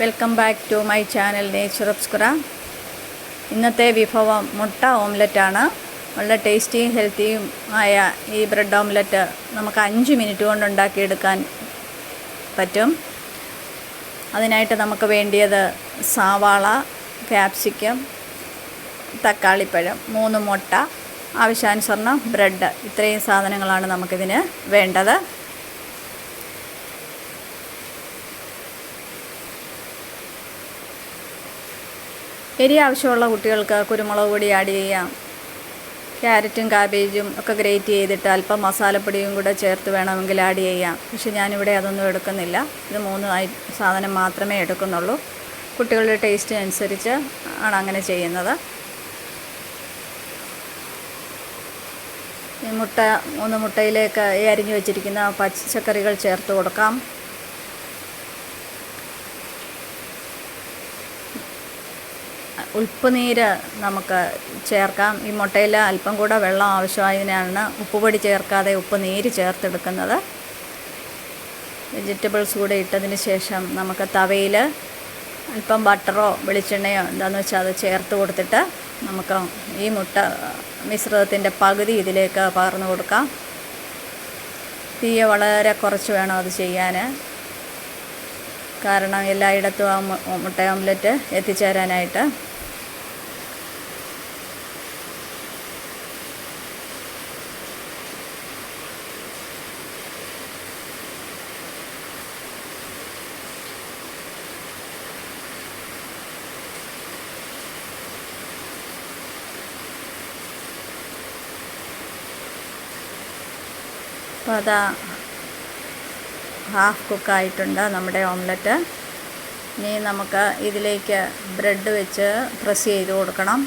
Welcome back to my channel nature obscura ഇന്നത്തെ വിഭവം മുട്ട ഓംലറ്റാണ് വളരെ ടേസ്റ്റിയും ഹെൽത്തിയും ആയ ഈ ബ്രെഡ് ഓംലറ്റ് നമുക്ക് അഞ്ച് മിനിറ്റ് കൊണ്ട് ഉണ്ടാക്കിയെടുക്കാൻ പറ്റും. അതിനായിട്ട് നമുക്ക് വേണ്ടിയത് സവാള ക്യാപ്സിക്കം തക്കാളിപ്പഴം മൂന്ന് മുട്ട ആവശ്യാനുസരണം ബ്രെഡ് ഇത്രയും സാധനങ്ങളാണ് നമുക്കിതിന് വേണ്ടത്. എരി ആവശ്യമുള്ള കുട്ടികൾക്ക് കുരുമുളക് പൊടി ആഡ് ചെയ്യാം. ക്യാരറ്റും കാബേജും ഒക്കെ ഗ്രേറ്റ് ചെയ്തിട്ട് അല്പം മസാലപ്പൊടിയും കൂടെ ചേർത്ത് വേണമെങ്കിൽ ആഡ് ചെയ്യാം. പക്ഷെ ഞാനിവിടെ അതൊന്നും എടുക്കുന്നില്ല. ഇത് മൂന്ന് സാധനം മാത്രമേ എടുക്കുന്നുള്ളൂ. കുട്ടികളുടെ ടേസ്റ്റ് അനുസരിച്ച് ആണ് അങ്ങനെ ചെയ്യുന്നത്. മുട്ട മൂന്ന് മുട്ടയിലേക്ക് അരിഞ്ഞു വെച്ചിരിക്കുന്ന പച്ചക്കറികൾ ചേർത്ത് കൊടുക്കാം. ഉപ്പുനീര് നമുക്ക് ചേർക്കാം. ഈ മുട്ടയിൽ അല്പം കൂടെ വെള്ളം ആവശ്യമായതിനാണ് ഉപ്പുപൊടി ചേർക്കാതെ ഉപ്പ് നീര് ചേർത്തെടുക്കുന്നത്. വെജിറ്റബിൾസ് കൂടെ ഇട്ടതിന് ശേഷം നമുക്ക് തവയിൽ അല്പം ബട്ടറോ വെളിച്ചെണ്ണയോ എന്താണെന്ന് വെച്ചാൽ അത് ചേർത്ത് കൊടുത്തിട്ട് നമുക്ക് ഈ മുട്ട മിശ്രിതത്തിന്റെ പകുതി ഇതിലേക്ക് പകർന്നു കൊടുക്കാം. തീയ വളരെ കുറച്ച് വേണം അത് ചെയ്യാൻ കാരണം എല്ലായിടത്തും ആ മുട്ട ഓംലെറ്റ് എത്തിച്ചേരാനായിട്ട്. അപ്പോൾ അതാ ഹാഫ് കുക്കായിട്ടുണ്ട് നമ്മുടെ ഓംലെറ്റ് ഇനി നമുക്ക് ഇതിലേക്ക് ബ്രെഡ് വെച്ച് പ്രസ് ചെയ്ത് കൊടുക്കണം.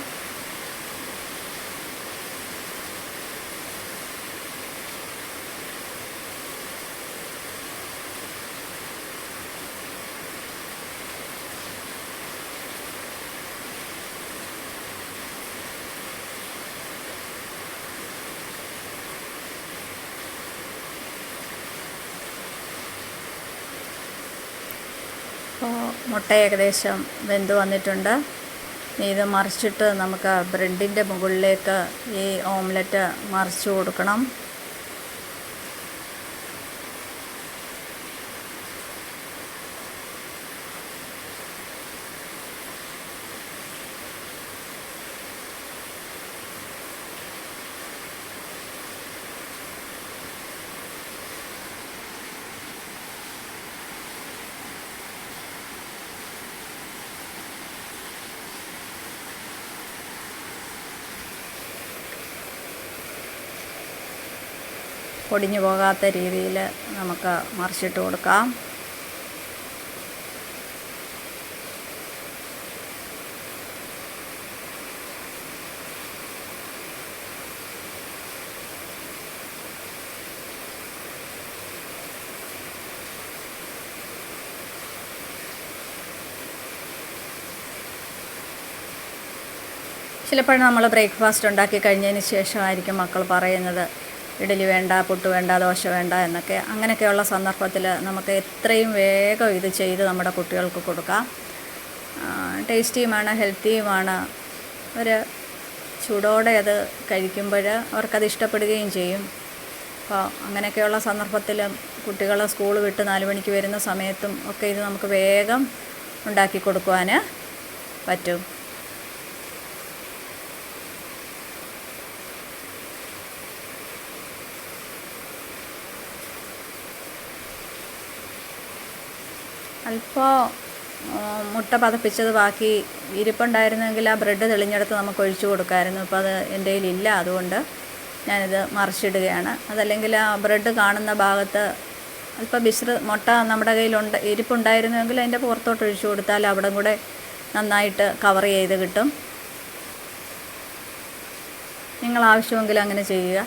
അപ്പോൾ മുട്ട ഏകദേശം വെന്ത് വന്നിട്ടുണ്ട്. ഇത് മറിച്ചിട്ട് നമുക്ക് ബ്രെഡിന്റെ മുകളിലേക്ക് ഈ ഓംലെറ്റ് മറിച്ച് കൊടുക്കണം. പൊടിഞ്ഞു പോകാത്ത രീതിയിൽ നമുക്ക് മറിച്ചിട്ട് കൊടുക്കാം. ചിലപ്പോഴും നമ്മൾ ബ്രേക്ക്ഫാസ്റ്റ് ഉണ്ടാക്കി കഴിഞ്ഞതിന് ശേഷമായിരിക്കും മക്കൾ പറയുന്നത് ഇഡലി വേണ്ട പുട്ട് വേണ്ട ദോശ വേണ്ട എന്നൊക്കെ അങ്ങനെയൊക്കെയുള്ള സന്ദർഭത്തിൽ നമുക്ക് എത്രയും വേഗം ഇത് ചെയ്ത് നമ്മുടെ കുട്ടികൾക്ക് കൊടുക്കാം. ടേസ്റ്റിയുമാണ് ഹെൽത്തിയുമാണ്. ഒരു ചൂടോടെ അത് കഴിക്കുമ്പോൾ അവർക്കത് ഇഷ്ടപ്പെടുകയും ചെയ്യും. അപ്പോൾ അങ്ങനെയൊക്കെയുള്ള സന്ദർഭത്തിൽ കുട്ടികൾ സ്കൂൾ വിട്ട് നാല് മണിക്ക് വരുന്ന സമയത്തും ഒക്കെ ഇത് നമുക്ക് വേഗം ഉണ്ടാക്കി കൊടുക്കുവാൻ പറ്റും. അല്പം മുട്ട പതപ്പിച്ചത് ബാക്കി ഇരിപ്പുണ്ടായിരുന്നെങ്കിൽ ആ ബ്രെഡ് തെളിഞ്ഞെടുത്ത് നമുക്ക് ഒഴിച്ചു കൊടുക്കാമായിരുന്നു ഇപ്പോൾ അത് എന്റെ കയ്യിലില്ല. അതുകൊണ്ട് ഞാനിത് മറിച്ചിടുകയാണ്. അതല്ലെങ്കിൽ ആ ബ്രെഡ് കാണുന്ന ഭാഗത്ത് അല്പം വിശ്ര മുട്ട നമ്മുടെ കയ്യിലുണ്ട് ഇരിപ്പുണ്ടായിരുന്നെങ്കിൽ അതിന്റെ പുറത്തോട്ട് ഒഴിച്ചു കൊടുത്താൽ അവിടെ കൂടെ നന്നായിട്ട് കവർ ചെയ്ത് കിട്ടും. നിങ്ങൾ ആവശ്യമെങ്കിൽ അങ്ങനെ ചെയ്യുക.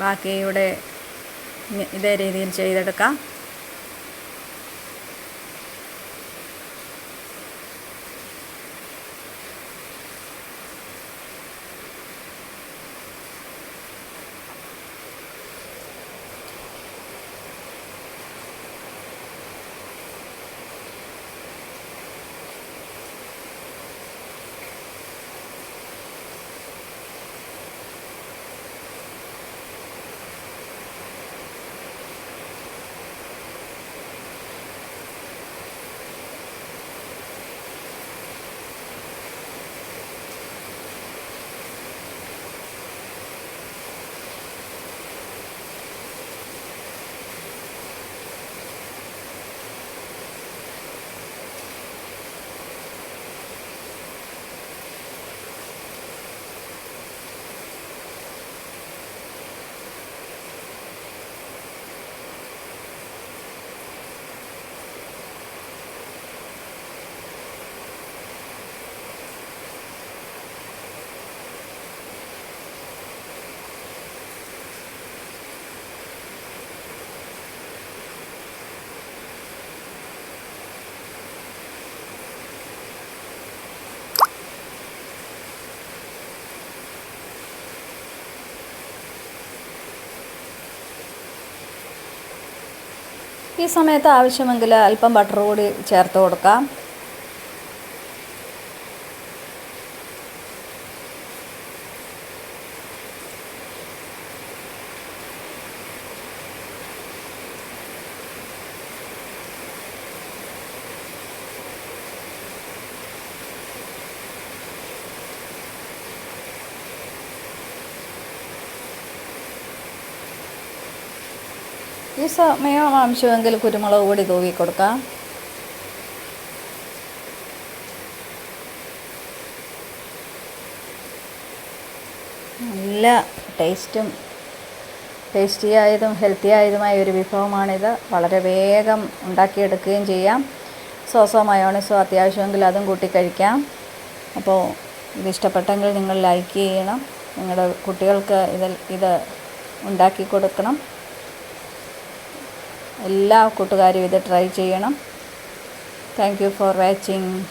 ബാക്കി ഇവിടെ ഇതേ രീതിയിൽ ചെയ്തെടുക്കാം. ഈ സമയത്ത് ആവശ്യമെങ്കിൽ അല്പം ബട്ടർ കൂടി ചേർത്ത് കൊടുക്കാം. ഈ സമയം ആവശ്യമെങ്കിൽ കുരുമുളക് കൂടി തൂവി കൊടുക്കാം. നല്ല ടേസ്റ്റും ടേസ്റ്റി ആയതും ഹെൽത്തി ആയതുമായ ഒരു വിഭവമാണിത്. വളരെ വേഗം ഉണ്ടാക്കിയെടുക്കുകയും ചെയ്യാം. സോസോ മയോണൈസോ അത്യാവശ്യമെങ്കിൽ അതും കൂട്ടി കഴിക്കാം. അപ്പോൾ ഇത് ഇഷ്ടപ്പെട്ടെങ്കിൽ നിങ്ങൾ ലൈക്ക് ചെയ്യണം. നിങ്ങളുടെ കുട്ടികൾക്ക് ഇതിൽ ഇത് ഉണ്ടാക്കി കൊടുക്കണം. എല്ലാ കൂട്ടുകാരും ഇത് ട്രൈ ചെയ്യണം. Thank you for watching